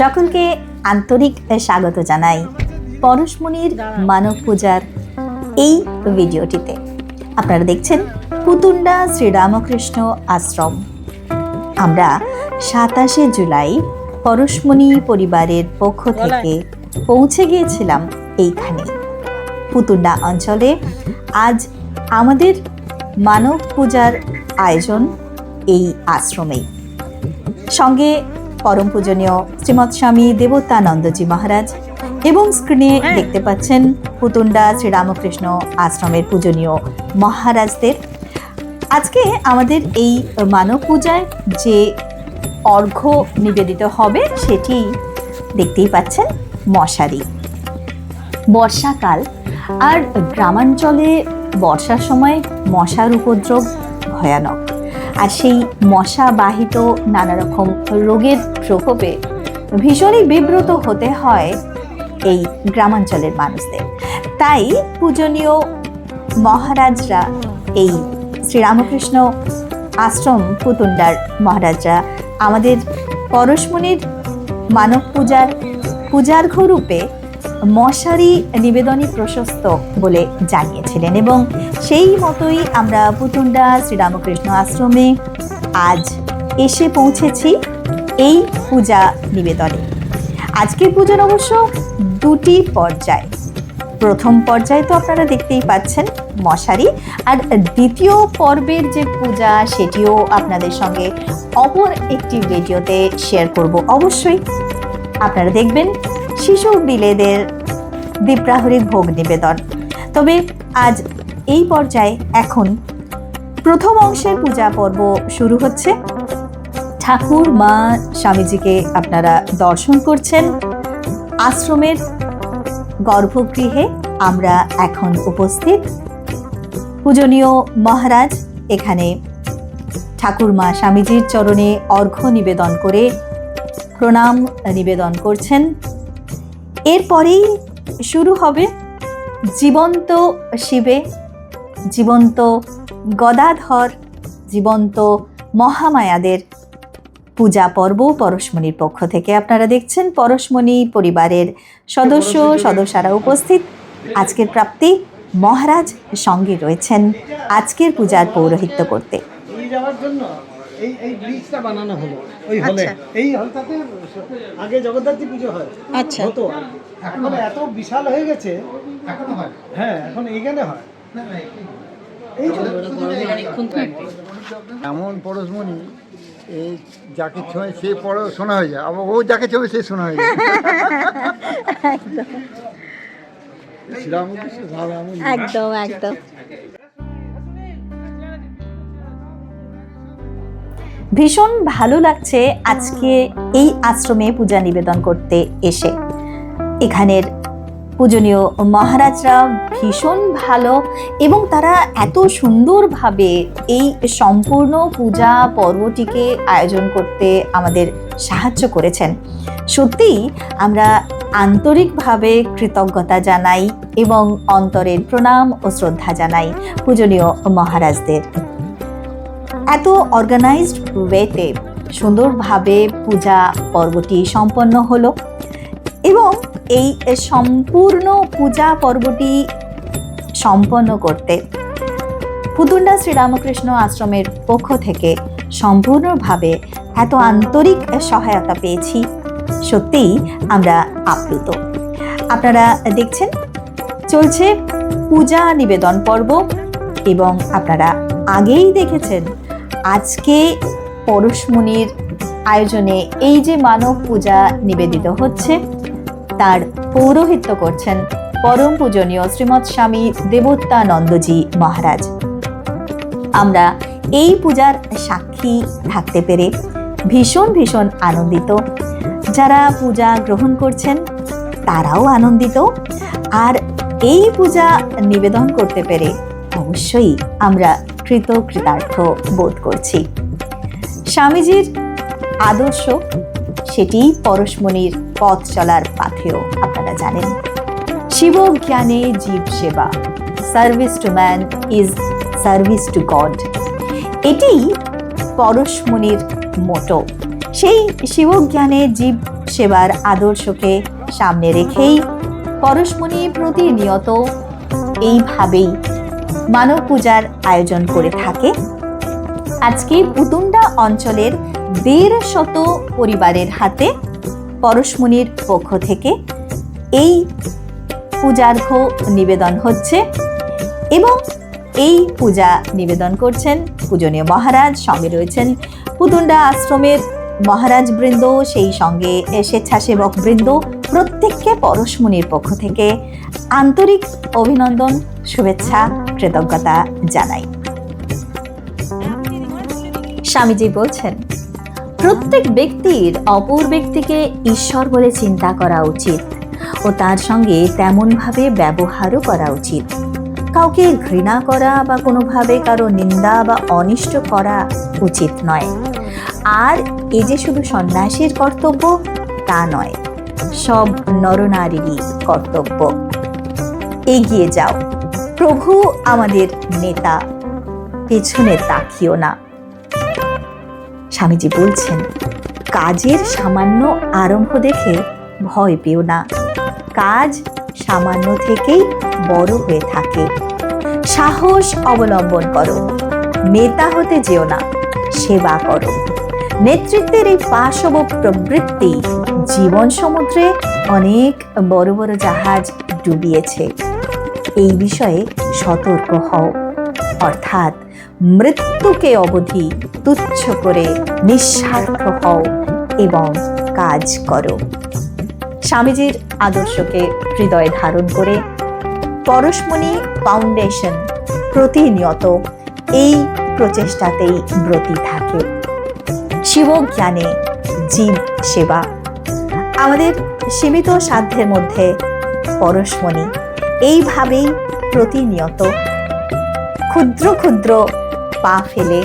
সকলকে আন্তরিক স্বাগত জানাই পরশমণির মানব পূজার এই ভিডিওটিতে। আপনারা দেখছেন পুতুন্ডা শ্রীরামকৃষ্ণ আশ্রম। আমরা সাতাশে জুলাই পরশমণি পরিবারের পক্ষ থেকে পৌঁছে গিয়েছিলাম এইখানে। পুতুন্ডা অঞ্চলে আজ আমাদের মানব পূজার আয়োজন এই আশ্রমেই। সঙ্গে পরম পূজনীয় শ্রীমৎ স্বামী দেবতানন্দজি মহারাজ এবং স্ক্রিনে দেখতে পাচ্ছেন পুতুন্ডা শ্রীরামকৃষ্ণ আশ্রমের পূজনীয় মহারাজদের। আজকে আমাদের এই মানব পূজায় যে অর্ঘ্য নিবেদিত হবে সেটি দেখতেই পাচ্ছেন মশারি। বর্ষাকাল আর গ্রামাঞ্চলে বর্ষার সময় মশার উপদ্রব ভয়ানক। আর সেই মশা বাহিত নানা রকম রোগের প্রকোপে ভীষণই বিব্রত হতে হয় এই গ্রামাঞ্চলের মানুষদের। তাই পূজনীয় মহারাজরা এই শ্রীরামকৃষ্ণ আশ্রম পুতুন্ডার মহারাজরা আমাদের পরশমণির মানব পূজার পূজার্ঘ রূপে মশারি নিবেদনই প্রশস্ত বলে জানিয়েছিলেন এবং সেই মতোই আমরা পুতুন্ডা শ্রীরামকৃষ্ণ আশ্রমে আজ এসে পৌঁছেছি এই পূজা নিবেদনে। আজকের পুজোর অবশ্য দুটি পর্যায়। প্রথম পর্যায়ে তো আপনারা দেখতেই পাচ্ছেন মশারি, আর দ্বিতীয় পর্বের যে পূজা সেটিও আপনাদের সঙ্গে অপর একটি ভিডিওতে শেয়ার করব অবশ্যই। আপনারা দেখবেন শিশু বিলেদের দীপ্রাহরিক ভোগ নিবেদন। তবে আজ এই পর্যায়ে এখন প্রথম অংশের পূজা পর্ব শুরু হচ্ছে। ঠাকুর, মা, স্বামীজিকে আপনারা দর্শন করছেন। আশ্রমের গর্ভগৃহে আমরা এখন উপস্থিত। পূজনীয় মহারাজ এখানে ঠাকুরমা স্বামীজির চরণে অর্ঘ্য নিবেদন করে প্রণাম নিবেদন করছেন। এরপরেই শুরু হবে জীবন্ত শিবে, জীবন্ত গদাধর, জীবন্ত মহামায়াদের পূজা পর্ব পরশমণির পক্ষ থেকে। আপনারা দেখছেন পরশমণি পরিবারের সদস্য, সদস্যরা উপস্থিত। আজকের প্রাপ্তি মহারাজ সঙ্গে রয়েছেন। আজকের পূজার পৌরোহিত্য করতে। এই এই ব্রিজটা বানানো হলো। ওই হলে আচ্ছা। এই হলটাতে আগে জগদ্ধাত্রী পুজো হয়। আচ্ছা। হতো। এখন এত বিশাল হয়ে গেছে। এখনও হয়। হ্যাঁ এখন এইখানে হয়। এই। এমন পরশমণি এই যাকে ছয় সে পড়ো শোনা হয়ে যায়। আবার ও যাকে ছবি সে শোনা হয়ে যায়। একদম একদম। ভীষণ ভালো লাগছে আজকে এই আশ্রমে পূজা নিবেদন করতে এসে। এখানের পূজনীয় মহারাজরা ভীষণ ভালো এবং তারা এত সুন্দরভাবে এই সম্পূর্ণ পূজা পর্বটিকে আয়োজন করতে আমাদের সাহায্য করেছেন। সত্যিই আমরা আন্তরিকভাবে কৃতজ্ঞতা জানাই এবং অন্তরের প্রণাম ও শ্রদ্ধা জানাই পূজনীয় মহারাজদের। এত অর্গানাইজড ওয়েতে সুন্দরভাবে পূজা পর্বটি সম্পন্ন হলো এবং এই সম্পূর্ণ পূজা পর্বটি সম্পন্ন করতে পুতুন্ডা শ্রীরামকৃষ্ণ আশ্রমের পক্ষ থেকে সম্পূর্ণভাবে এত আন্তরিক সহায়তা পেয়েছি। সত্যিই আমরা আপ্লুত। আপনারা দেখছেন, চলছে পূজা নিবেদন পর্ব এবং আপনারা আগেই দেখেছেন আজকে পরশমণির আয়োজনে এই যে মানব পূজা নিবেদিত হচ্ছে, তার পৌরোহিত্য করছেন পরম পূজনীয় শ্রীমৎ স্বামী দেবোত্তানন্দজি মহারাজ। আমরা এই পূজার সাক্ষী থাকতে পেরে ভীষণ ভীষণ আনন্দিত। যারা পূজা গ্রহণ করছেন, তারাও আনন্দিত। আর এই পূজা নিবেদন করতে পেরে অবশ্যই আমরা কৃত কৃতার্থ বোধ করছি। স্বামীজির আদর্শ, সেটি পরশমণির পথ চলার পাথেও আপনারা জানেন। শিব জ্ঞানে জীব সেবা service to man is service to God এটি পরশমণির মোটো সেই শিবজ্ঞানে জীব সেবার আদর্শকে সামনে রেখেই পরশমণি প্রতিনিয়ত এইভাবেই মানব পূজার আয়োজন করে থাকে। আজকে পুতুন্ডা অঞ্চলের দেড় শত পরিবারের হাতে পরশমণির পক্ষ থেকে এই পূজার্ঘ নিবেদন হচ্ছে এবং এই পূজা নিবেদন করছেন পূজনীয় মহারাজ, সঙ্গে রয়েছেন পুতুন্ডা আশ্রমের মহারাজ বৃন্দ, সেই সঙ্গে স্বেচ্ছাসেবক বৃন্দ, প্রত্যেককে পরশমণির পক্ষ থেকে আন্তরিক অভিনন্দন, শুভেচ্ছা কৃতজ্ঞতা জানাই। স্বামীজি বলছেন, প্রত্যেক ব্যক্তির অপর ব্যক্তিকে ঈশ্বর বলে চিন্তা করা উচিত ও তার সঙ্গে তেমনভাবে ব্যবহারও করা উচিত। কাউকে ঘৃণা করা বা কোনোভাবে কারও নিন্দা বা অনিষ্ট করা উচিত নয়। আর এ যে শুধু সন্ন্যাসীর কর্তব্য, তা নয়, সব নরনারীরই কর্তব্য। এগিয়ে যাও। প্রভু আমাদের নেতা, পেছনে তাকিও না। স্বামীজি বলছেন, কাজের সামান্য আরম্ভ দেখে ভয় পেও না। কাজ সামান্য থেকেই বড় হয়ে থাকে। সাহস অবলম্বন করো। নেতা হতে যেও না, সেবা করো। নেতৃত্বের এই পাশব প্রবৃত্তি জীবন সমুদ্রে অনেক বড় বড় জাহাজ ডুবিয়েছে। এই বিষয়ে সতর্ক হও। অর্থাৎ মৃত্যুকে অবধি তুচ্ছ করে নিঃস্বার্থ হও এবং কাজ করো। স্বামীজির আদর্শকে হৃদয়ে ধারণ করে পরশমণি ফাউন্ডেশন প্রতিনিয়ত এই প্রচেষ্টাতেই ব্রতী থাকে। শিবজ্ঞানে জীব সেবা। আমাদের সীমিত সাধ্যের মধ্যে পরশমণি এইভাবেই প্রতিনিয়ত ক্ষুদ্র ক্ষুদ্র পা ফেলে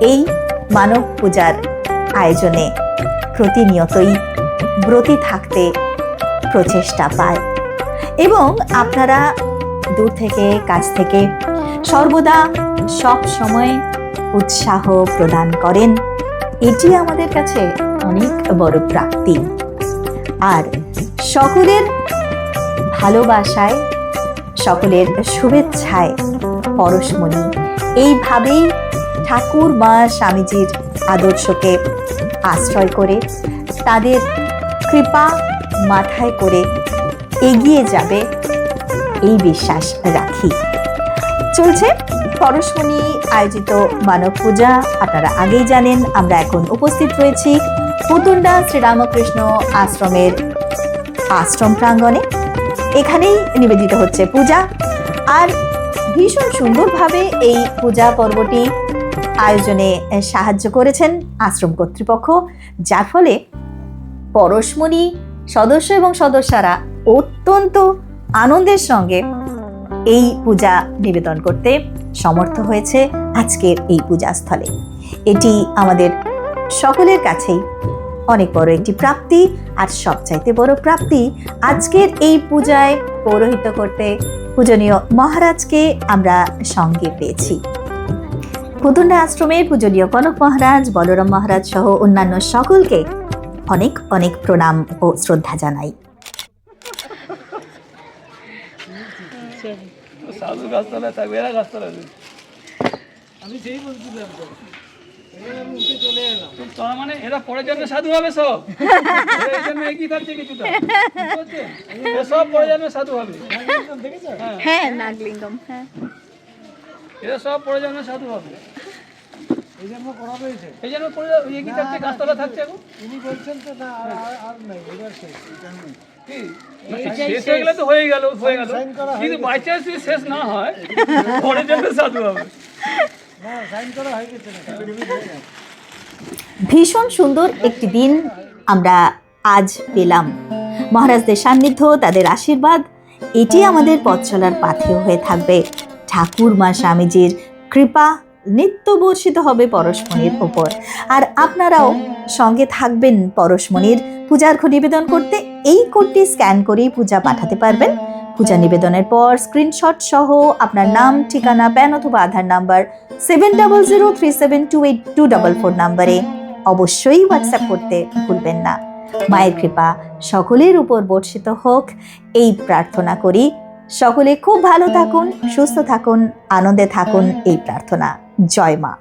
এই মানব পূজার আয়োজনে প্রতিনিয়তই ব্রতী থাকতে প্রচেষ্টা পায়। এবং আপনারা দূর থেকে, কাছ থেকে সর্বদা সব সময় উৎসাহ প্রদান করেন। এটি আমাদের কাছে অনেক বড় প্রাপ্তি। আর সকলের ভালোবাসায় সকলের শুভেচ্ছায় পরশমণি। এইভাবেই ঠাকুর মা স্বামীজির আদর্শকে আশ্রয় করে তাদের কৃপা মাথায় করে এগিয়ে যাবে এই বিশ্বাস রাখি। চলছে পরশমণি আয়োজিত মানব পূজা। আপনারা আগেই জানেন, আমরা এখন উপস্থিত রয়েছি। পুতুন্ডা শ্রীরামকৃষ্ণ আশ্রমের আশ্রম প্রাঙ্গণে। এখানেই নিবেদিত হচ্ছে পূজা। আর ভীষণ সুন্দরভাবে এই পূজা পর্বটি আয়োজনে সাহায্য করেছেন আশ্রম কর্তৃপক্ষ, যার ফলে পরশমণি সদস্য এবং সদস্যরা অত্যন্ত আনন্দের সঙ্গে এই পূজা নিবেদন করতে সমর্থ হয়েছে আজকের এই পূজাস্থলে। এটি আমাদের সকলের কাছেই অনেক বড় একটি প্রাপ্তি, আর সবচাইতে বড় প্রাপ্তি আজকের এই পূজায় পৌরোহিত্য করতে পূজনীয় মহারাজকে আমরা সঙ্গে পেয়েছি পুতুন্ডা আশ্রমে পূজনীয় কনক মহারাজ, বলরাম মহারাজ সহ অন্যান্য সকলকে অনেক অনেক প্রণাম ও শ্রদ্ধা জানাই। আমি সেই বলছিলাম তার মানে এরা পরের জন্য সাধু হবে সব? এরা এই জন্য এগিয়ে থাকছে কিছুটা। বুঝতে পারছেন? এরা সব পরের জন্য সাধু হবে। হ্যাঁ নাগলিঙ্গম হ্যাঁ। এরা সব পরের জন্য সাধু হবে। এই জন্য করা হয়েছে। এই জন্য পরে এগিয়ে থাকছে গাছতলা থাকছে এখন? উনি বলছেন তো না আর- আর- আর নাই এবার শেষ। শেষ হয়ে গেলে তো হয়ে গেল হয়ে গেল। সাইন কিন্তু বাই চান্স যদি শেষ না হয় পরের জন্য সাধু হবে। ভীষণ সুন্দর একটি দিন আমরা আজ পেলাম। মহারাজদের সান্নিধ্য, তাদের আশীর্বাদ, এটি আমাদের পথ চলার পাথেয় হয়ে থাকবে। ঠাকুর মা স্বামীজির কৃপা নিত্য বর্ষিত হবে পরশমণির ওপর। আর আপনারাও সঙ্গে থাকবেন পরশমণির পূজার্ঘ নিবেদন করতে। এই কোডটি স্ক্যান করেই পূজা পাঠাতে পারবেন। পূজা নিবেদনের পর স্ক্রিনশট সহ আপনার নাম, ঠিকানা প্যান অথবা Aadhaar number seven double zero three seven two eight two double four নাম্বারে অবশ্যই হোয়াটসঅ্যাপ করতে ভুলবেন না। মায়ের কৃপা সকলের উপর বর্ষিত হোক, এই প্রার্থনা করি। সকলে খুব ভালো থাকুন, সুস্থ থাকুন, আনন্দে থাকুন এই প্রার্থনা। জয় মা।